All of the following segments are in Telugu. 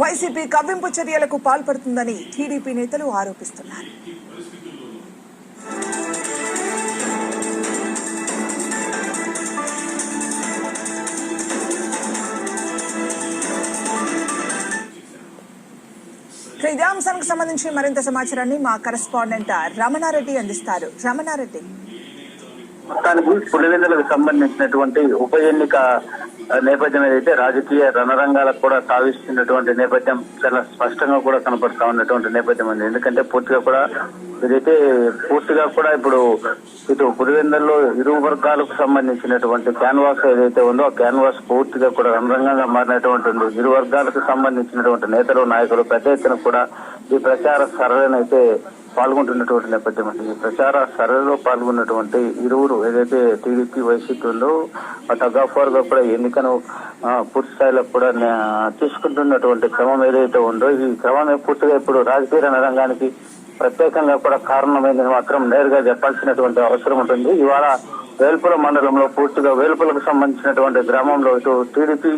వైసీపీ కవ్వింపు చర్యలకు పాల్పడుతుందని టీడీపీ నేతలు ఆరోపిస్తున్నారు. ఇక ఇదే అంశానికి సంబంధించి మరింత సమాచారాన్ని మా కరెస్పాండెంట్ రమణారెడ్డి అందిస్తారు. రమణారెడ్డి. మొత్తానికి పులివెందులకు సంబంధించినటువంటి ఉప ఎన్నిక నేపథ్యం ఏదైతే రాజకీయ రణరంగాలకు కూడా సాగిస్తున్నటువంటి నేపథ్యం చాలా స్పష్టంగా కూడా కనపడతా ఉన్నటువంటి నేపథ్యం ఉంది ఎందుకంటే పూర్తిగా కూడా ఇదైతే పూర్తిగా కూడా ఇప్పుడు ఇటు పులివెందుల్లో ఇరు వర్గాలకు సంబంధించినటువంటి క్యాన్వాస్ ఏదైతే ఉందో ఆ క్యాన్వాస్ పూర్తిగా కూడా రణరంగంగా మారినటువంటి ఉంది. ఇరు వర్గాలకు సంబంధించినటువంటి నేతలు నాయకులు పెద్ద ఎత్తున కూడా ఈ ప్రచార సరళనైతే పాల్గొంటున్నటువంటి నేపథ్యం ఈ ప్రచార సరళిలో పాల్గొన్నటువంటి ఇరువురు ఏదైతే టీడీపీ వైసీపీ ఉందో టగాఫోర్గా కూడా ఎన్నికను పూర్తి స్థాయిలో కూడా తీసుకుంటున్నటువంటి క్రమం ఏదైతే ఉందో ఈ క్రమం పూర్తిగా ఇప్పుడు రాజకీయ రంగానికి ప్రత్యేకంగా కూడా కారణమైందని మాత్రం నేరుగా చెప్పాల్సినటువంటి అవసరం ఉంటుంది. ఇవాళ వేల్పుల మండలంలో పూర్తిగా వేల్పులకు సంబంధించినటువంటి గ్రామంలో ఇటు టీడీపీ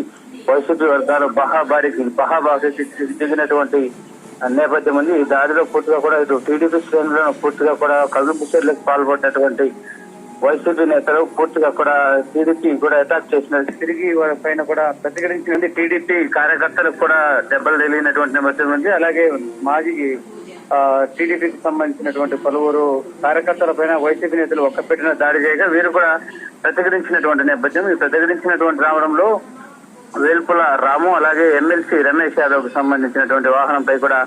వైసీపీ వర్గాలు బహాబారికి బహాబాకి దిగినటువంటి నేపథ్యం ఉంది ఈ దాడిలో పూర్తిగా కూడా ఇటు టీడీపీ శ్రేణులను పూర్తిగా కూడా కలుపు పాల్పడినటువంటి వైసీపీ నేతలు పూర్తిగా కూడా టీడీపీ కూడా అటాక్ చేసినట్టు తిరిగి వాళ్ళ పైన కూడా ప్రతిఘటించింది టీడీపీ కార్యకర్తలకు కూడా దెబ్బలు తెలియనటువంటి నేపథ్యం ఉంది. అలాగే మాజీ టీడీపీకి సంబంధించినటువంటి పలువురు కార్యకర్తల పైన వైసీపీ నేతలు ఒక్కపెట్టిన దాడి చేయగా వీరు కూడా ప్రతిఘటించినటువంటి నేపథ్యం. ఈ ప్రతిఘటించినటువంటి రావడంలో వేల్పుల రాము అలాగే రమేష్ యాదవ్కు సంబంధించినటువంటి వాహనంపై కూడా